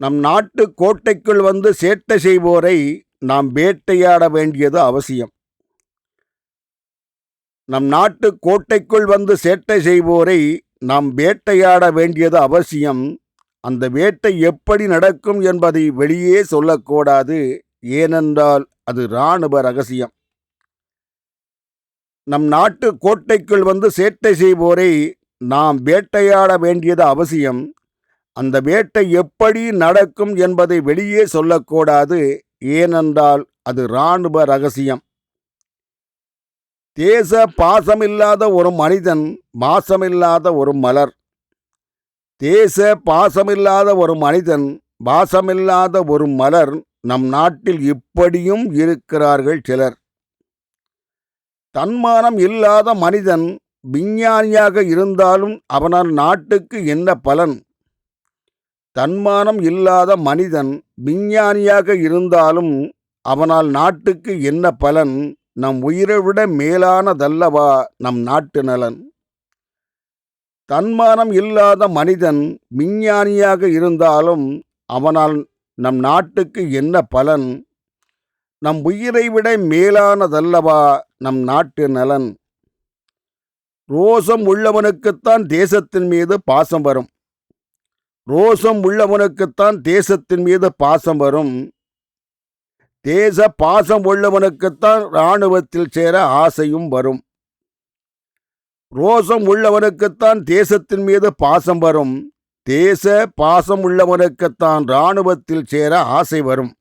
நம் நாட்டு கோட்டைக்குள் வந்து சேட்டை செய்வோரை நாம் வேட்டையாட வேண்டியது அவசியம். நம் நாட்டு கோட்டைக்குள் வந்து சேட்டை செய்வோரை நாம் வேட்டையாட வேண்டியது அவசியம். அந்த வேட்டை எப்படி நடக்கும் என்பதை வெளியே சொல்லக்கூடாது. ஏனென்றால் அது இராணுவ ரகசியம். நம் நாட்டு கோட்டைக்குள் வந்து சேட்டை செய்வோரை நாம் வேட்டையாட வேண்டியது அவசியம். அந்த வேட்டை எப்படி நடக்கும் என்பதை வெளியே சொல்லக்கூடாது ஏனென்றால் அது இராணுவ ரகசியம். தேச பாசமில்லாத ஒரு மனிதன் பாசமில்லாத ஒரு மலர். தேச பாசமில்லாத ஒரு மனிதன் பாசமில்லாத ஒரு மலர் நம் நாட்டில் இப்படியும் இருக்கிறார்கள் சிலர். தன்மானம் இல்லாத மனிதன் விஞ்ஞானியாக இருந்தாலும் அவனால் நாட்டுக்கு என்ன பலன்? தன்மானம் இல்லாத மனிதன் விஞ்ஞானியாக இருந்தாலும் அவனால் நாட்டுக்கு என்ன பலன்? நம் உயிரை விட மேலானதல்லவா நம் நாட்டு நலன்? தன்மானம் இல்லாத மனிதன் விஞ்ஞானியாக இருந்தாலும் அவனால் நம் நாட்டுக்கு என்ன பலன்? நம் உயிரை விட மேலானதல்லவா நம் நாட்டு நலன்? ரோசம் உள்ளவனுக்குத்தான் தேசத்தின் மீது பாசம் வரும். ரோசம் உள்ளவனுக்குத்தான் தேசத்தின் மீது பாசம் வரும். தேச பாசம் உள்ளவனுக்குத்தான் இராணுவத்தில் சேர ஆசையும் வரும். ரோசம் உள்ளவனுக்குத்தான் தேசத்தின் மீது பாசம் வரும். தேச பாசம் உள்ளவனுக்குத்தான் இராணுவத்தில் சேர ஆசை வரும்.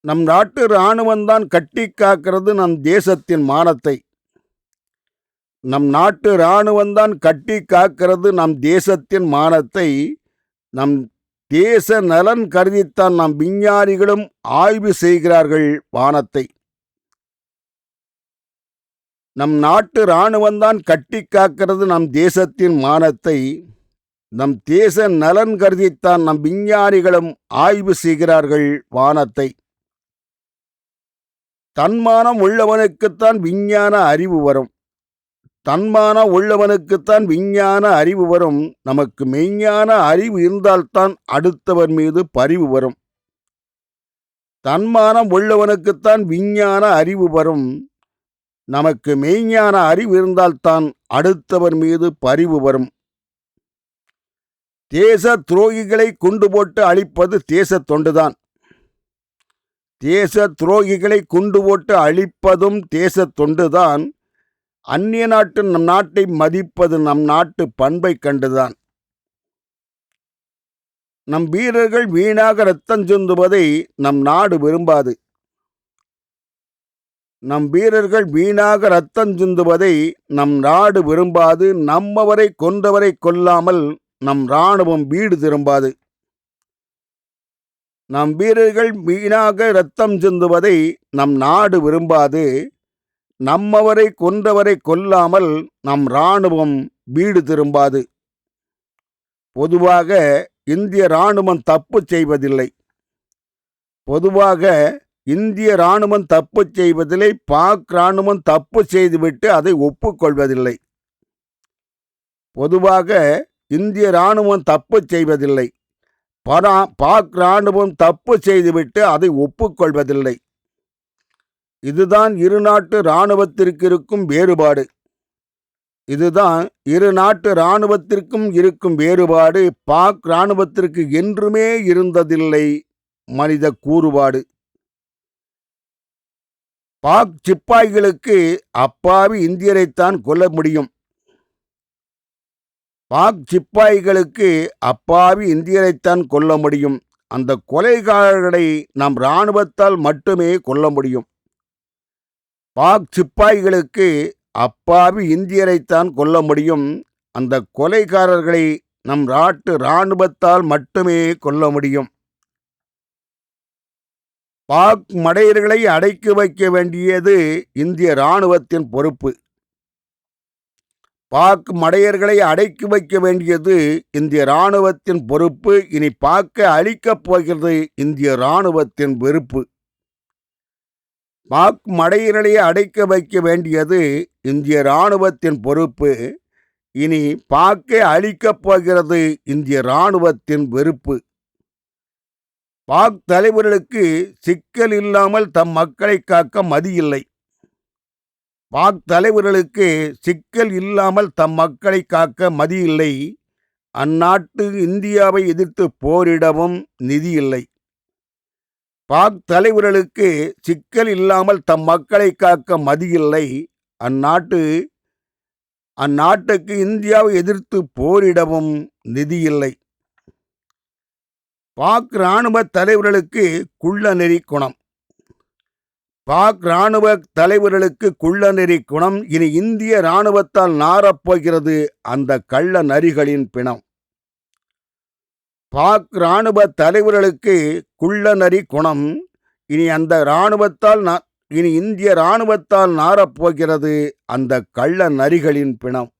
நம் நாட்டு இராணுவம்தான் கட்டி காக்கிறது நம் தேசத்தின் மானத்தை. நம் நாட்டு இராணுவம்தான் கட்டி காக்கிறது நம் தேசத்தின் மானத்தை. நம் தேச நலன் கருதித்தான் நம் விஞ்ஞானிகளும் ஆய்வு செய்கிறார்கள் வானத்தை. நம் நாட்டு இராணுவம்தான் கட்டி காக்கிறது நம் தேசத்தின் மானத்தை. நம் தேச நலன் கருதித்தான் நம் விஞ்ஞானிகளும் ஆய்வு செய்கிறார்கள் வானத்தை. தன்மானம் உள்ளவனுக்குத்தான் விஞ்ஞான அறிவு வரும். தன்மானம் உள்ளவனுக்குத்தான் விஞ்ஞான அறிவு வரும். நமக்கு மெய்ஞான அறிவு இருந்தால்தான் அடுத்தவர் மீது பரிவு வரும். தன்மானம் உள்ளவனுக்குத்தான் விஞ்ஞான அறிவு வரும். நமக்கு மெய்ஞான அறிவு இருந்தால்தான் அடுத்தவர் மீது பரிவு வரும். தேச துரோகிகளை குண்டு போட்டு அழிப்பது தேச தொண்டுதான். தேச துரோகிகளை குண்டு போட்டு அழிப்பதும் தேச தொண்டுதான். அந்நிய நாட்டு நம் நாட்டை மதிப்பது நம் நாட்டு பண்பை கண்டுதான். நம் வீரர்கள் வீணாக ரத்தம் சிந்துவதை நம் நாடு விரும்பாது. நம் வீரர்கள் வீணாக ரத்தம் சிந்துவதை நம் நாடு விரும்பாது. நம்மவரை கொன்றவரை கொல்லாமல் நம் இராணுவம் வீடு திரும்பாது. நம் வீரர்கள் வீணாக இரத்தம் சிந்துவதை நம் நாடு விரும்பாது. நம்மவரை கொன்றவரை கொல்லாமல் நம் இராணுவம் வீடு திரும்பாது. பொதுவாக இந்திய இராணுவம் தப்பு செய்வதில்லை. பொதுவாக இந்திய இராணுவம் தப்பு செய்வதில்லை. பாக் இராணுவம் தப்பு செய்துவிட்டு அதை ஒப்புக்கொள்வதில்லை. பொதுவாக இந்திய இராணுவம் தப்பு செய்வதில்லை. பரா பாக் இராணுவம் தப்பு செய்துவிட்டு அதை ஒப்புக்கொள்வதில்லை. இதுதான் இரு நாட்டு இராணுவத்திற்கு இருக்கும் வேறுபாடு. இதுதான் இரு நாட்டு இராணுவத்திற்கும் இருக்கும் வேறுபாடு. பாக் இராணுவத்திற்கு என்றுமே இருந்ததில்லை மனித கூறுபாடு. பாக் சிப்பாய்களுக்கு அப்பாவி இந்தியரைத்தான் கொல்ல முடியும். பாக் சிப்பாய்களுக்கு அப்பாவி இந்தியரைத்தான் கொல்ல முடியும். அந்த கொலைகாரர்களை நம் இராணுவத்தால் மட்டுமே கொல்ல முடியும். பாக் சிப்பாய்களுக்கு அப்பாவி இந்தியரைத்தான் கொல்ல முடியும். அந்த கொலைகாரர்களை நம் நாட்டு இராணுவத்தால் மட்டுமே கொல்ல முடியும். பாக் மடையர்களை அடக்கி வைக்க வேண்டியது இந்திய இராணுவத்தின் பொறுப்பு. பாக் மடையர்களை அடக்கி வைக்க வேண்டியது இந்திய இராணுவத்தின் பொறுப்பு. இனி பாக்க அழிக்கப் போகிறது இந்திய இராணுவத்தின் வெறுப்பு. பாக் மடையர்களை அடைக்க வைக்க வேண்டியது இந்திய இராணுவத்தின் பொறுப்பு. இனி பாக்கை அழிக்கப் போகிறது இந்திய இராணுவத்தின் வெறுப்பு. பாக் தலைவர்களுக்கு சிக்கல் இல்லாமல் தம் மக்களை காக்க மதியில்லை. பாக் தலைவர்களுக்கு சிக்கல் இல்லாமல் தம் மக்களை காக்க மதியில்லை. அந்நாட்டு இந்தியாவை எதிர்த்து போரிடவும் நிதி இல்லை பாக் தலைவர்களுக்கு சிக்கல் இல்லாமல் தம் மக்களை காக்க மதியில்லை. அந்நாட்டு அந்நாட்டுக்கு இந்தியாவை எதிர்த்து போரிடவும் நிதியில்லை. பாக் இராணுவ தலைவர்களுக்கு குள்ள நெறி குணம். பாக் இராணுவ தலைவர்களுக்கு குள்ளநெறி குணம் இனி இந்திய இராணுவத்தால் நாரப்போகிறது அந்த கள்ள நரிகளின் பிணம். பாக் இராணுவ தலைவர்களுக்கு குள்ளநரி குணம். இனி அந்த இராணுவத்தால் நா- இனி இந்திய இராணுவத்தால் நாரப்போகிறது அந்த கள்ள நரிகளின் பிணம்.